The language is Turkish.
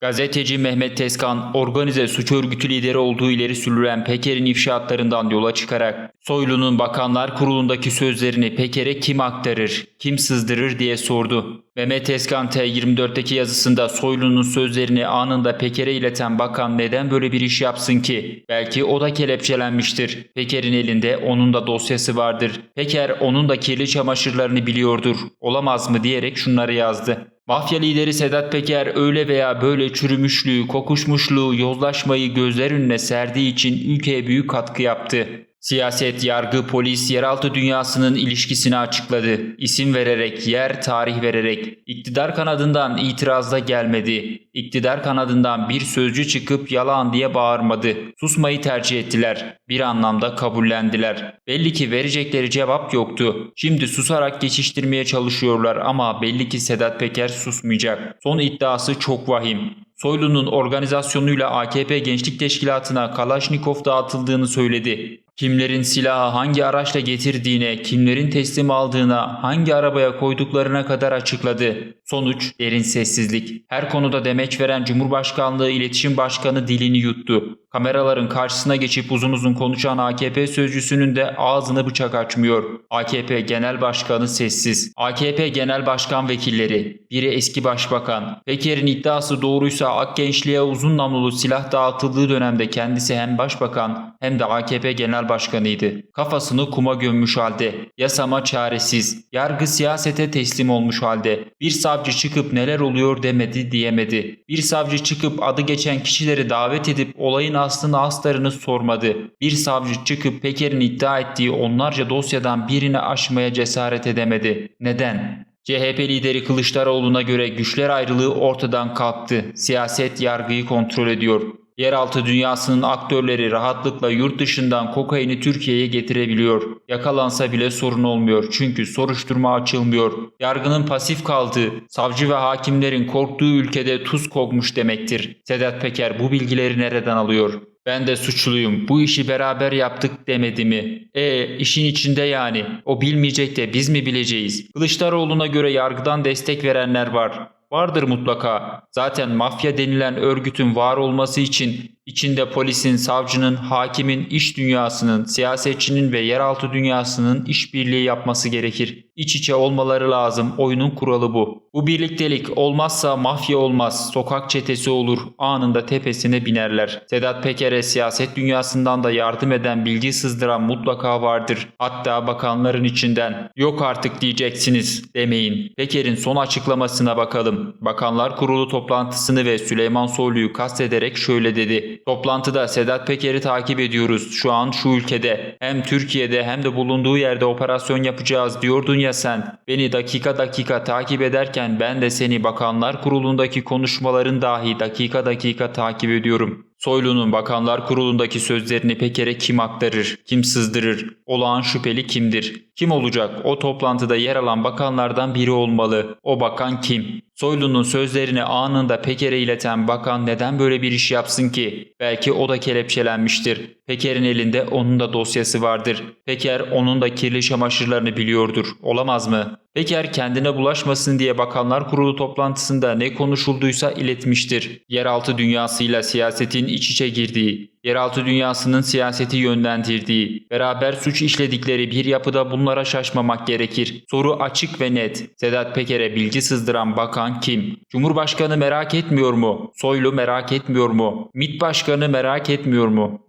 Gazeteci Mehmet Tezkan, organize suç örgütü lideri olduğu ileri sürülen Peker'in ifşaatlarından yola çıkarak Soylu'nun Bakanlar Kurulu'ndaki sözlerini Peker'e kim aktarır, kim sızdırır diye sordu. Mehmet Tezkan T24'teki yazısında Soylu'nun sözlerini anında Peker'e ileten bakan neden böyle bir iş yapsın ki? Belki o da kelepçelenmiştir. Peker'in elinde onun da dosyası vardır. Peker onun da kirli çamaşırlarını biliyordur. Olamaz mı diyerek şunları yazdı. Mafya lideri Sedat Peker öyle veya böyle çürümüşlüğü, kokuşmuşluğu, yozlaşmayı gözler önüne serdiği için ülkeye büyük katkı yaptı. Siyaset, yargı, polis, yeraltı dünyasının ilişkisini açıkladı. İsim vererek, yer, tarih vererek. İktidar kanadından itirazda gelmedi. İktidar kanadından bir sözcü çıkıp yalan diye bağırmadı. Susmayı tercih ettiler. Bir anlamda kabullendiler. Belli ki verecekleri cevap yoktu. Şimdi susarak geçiştirmeye çalışıyorlar ama belli ki Sedat Peker susmayacak. Son iddiası çok vahim. Soylu'nun organizasyonuyla AKP Gençlik Teşkilatı'na Kalaşnikov dağıtıldığını söyledi. Kimlerin silahı hangi araçla getirdiğine, kimlerin teslim aldığına, hangi arabaya koyduklarına kadar açıkladı. Sonuç derin sessizlik. Her konuda demeç veren Cumhurbaşkanlığı İletişim Başkanı dilini yuttu. Kameraların karşısına geçip uzun uzun konuşan AKP sözcüsünün de ağzını bıçak açmıyor. AKP Genel Başkanı sessiz. AKP Genel Başkan Vekilleri, biri eski başbakan. Peker'in iddiası doğruysa Akgençliğe uzun namlulu silah dağıtıldığı dönemde kendisi hem başbakan hem de AKP Genel Başkanıydı. Kafasını kuma gömmüş halde. Yasama çaresiz. Yargı siyasete teslim olmuş halde. Bir savcı çıkıp neler oluyor demedi diyemedi. Bir savcı çıkıp adı geçen kişileri davet edip olayın aslını astarını sormadı. Bir savcı çıkıp Peker'in iddia ettiği onlarca dosyadan birini aşmaya cesaret edemedi. Neden? CHP lideri Kılıçdaroğlu'na göre güçler ayrılığı ortadan kalktı. Siyaset yargıyı kontrol ediyor. Yeraltı dünyasının aktörleri rahatlıkla yurt dışından kokaini Türkiye'ye getirebiliyor. Yakalansa bile sorun olmuyor çünkü soruşturma açılmıyor. Yargının pasif kaldığı, savcı ve hakimlerin korktuğu ülkede tuz kokmuş demektir. Sedat Peker bu bilgileri nereden alıyor? Ben de suçluyum. Bu işi beraber yaptık demedi mi? E işin içinde yani. O bilmeyecek de biz mi bileceğiz? Kılıçdaroğlu'na göre yargıdan destek verenler var. Vardır mutlaka. Zaten mafya denilen örgütün var olması için içinde polisin, savcının, hakimin, iş dünyasının, siyasetçinin ve yeraltı dünyasının işbirliği yapması gerekir. İç içe olmaları lazım. Oyunun kuralı bu. Bu birliktelik olmazsa mafya olmaz. Sokak çetesi olur. Anında tepesine binerler. Sedat Peker'e siyaset dünyasından da yardım eden, bilgi sızdıran mutlaka vardır. Hatta bakanların içinden. Yok artık diyeceksiniz demeyin. Peker'in son açıklamasına bakalım. Bakanlar Kurulu toplantısını ve Süleyman Soylu'yu kastederek şöyle dedi. Toplantıda Sedat Peker'i takip ediyoruz. Şu an şu ülkede hem Türkiye'de hem de bulunduğu yerde operasyon yapacağız diyordun ya sen. Beni dakika dakika takip ederken ben de seni Bakanlar Kurulu'ndaki konuşmaların dahi dakika dakika takip ediyorum. Soylu'nun Bakanlar Kurulu'ndaki sözlerini Peker'e kim aktarır, kim sızdırır, olağan şüpheli kimdir? Kim olacak? O toplantıda yer alan bakanlardan biri olmalı. O bakan kim? Soylu'nun sözlerini anında Peker'e ileten bakan neden böyle bir iş yapsın ki? Belki o da kelepçelenmiştir. Peker'in elinde onun da dosyası vardır. Peker onun da kirli çamaşırlarını biliyordur. Olamaz mı? Peker kendine bulaşmasın diye Bakanlar Kurulu toplantısında ne konuşulduysa iletmiştir. Yeraltı dünyasıyla siyasetin iç içe girdiği, yeraltı dünyasının siyaseti yönlendirdiği, beraber suç işledikleri bir yapıda bunlara şaşmamak gerekir. Soru açık ve net. Sedat Peker'e bilgi sızdıran bakan kim? Cumhurbaşkanı merak etmiyor mu? Soylu merak etmiyor mu? MİT Başkanı merak etmiyor mu?